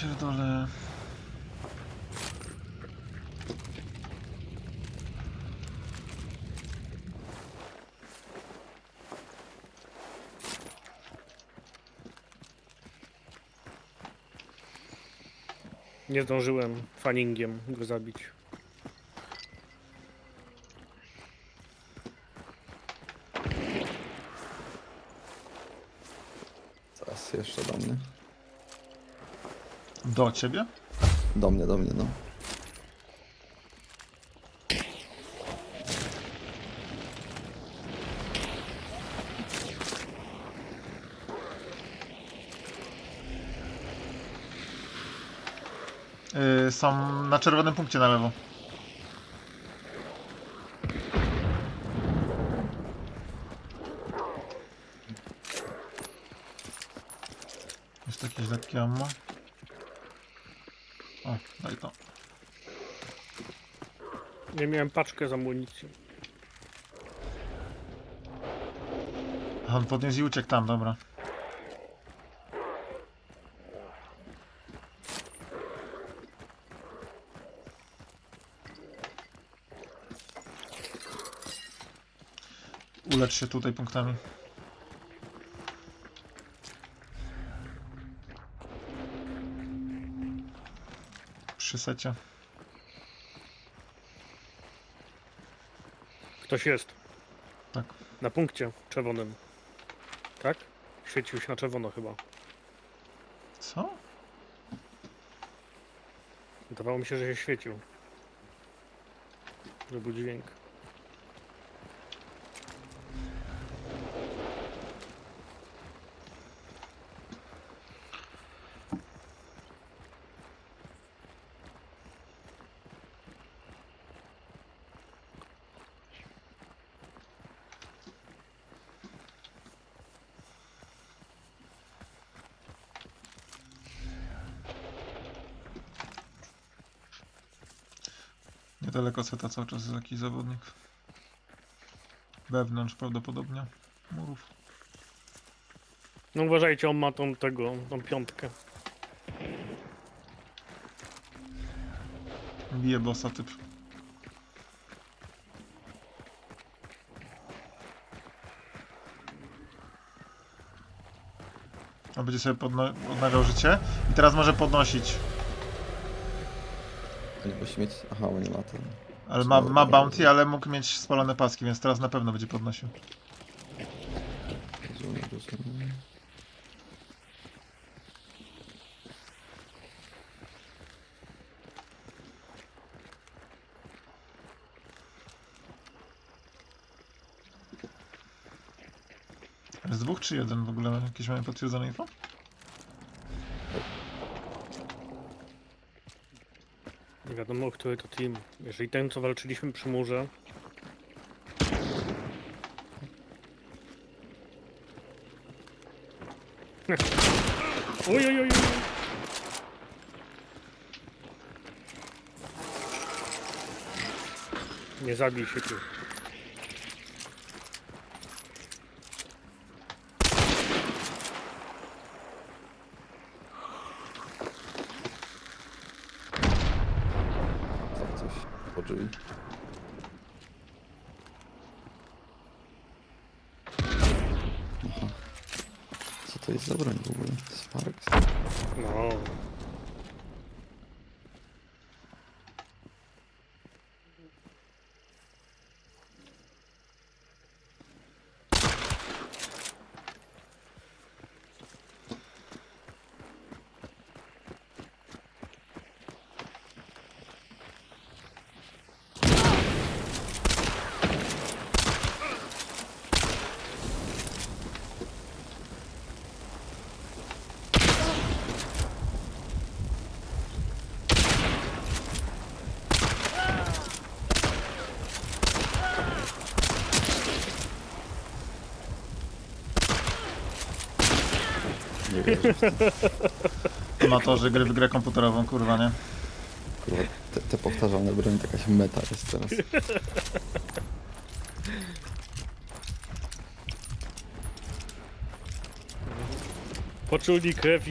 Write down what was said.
pierdolę. Nie zdążyłem faningiem go zabić. Teraz jeszcze do mnie. Do ciebie? Do mnie, do mnie, no. Yy, są na czerwonym punkcie na lewo. Jest jakieś lekkie ammo. Daj to. Nie miałem paczkę z amunicji. A On podniósł i uciekł tam, dobra. Ulecz się tutaj punktami. Przy secie. Ktoś jest. Tak. Na punkcie czerwonym. Tak? Świecił się na czerwono chyba. Co? Wydawało mi się, że się świecił. Był dźwięk. Niedaleko seta cały czas jest jakiś zawodnik. Wewnątrz prawdopodobnie. Murów. No uważajcie, on ma tą tego, tą piątkę. Bije bossa typ. On będzie sobie podno- odnawiał życie i teraz może podnosić. Nie musi mieć... Aha, bo nie ma ten... Ale ma, ma bounty, ale mógł mieć spalone paski, więc teraz na pewno będzie podnosił. Rozumiem, rozumiem. Z dwóch czy jeden w ogóle? Jakieś mamy potwierdzone info? Nie wiadomo, który to team. Jeżeli ten, co walczyliśmy przy murze, Oj, oj, oj, oj. Nie zabij się tu. Tak, coś Aha. Co to jest za broń w ogóle? Sparks? No. Nie wierzę. Amatorzy gry w grę komputerową, kurwa, nie? Kurwa, te, te powtarzalne broń to jakaś meta jest teraz. Poczuli krew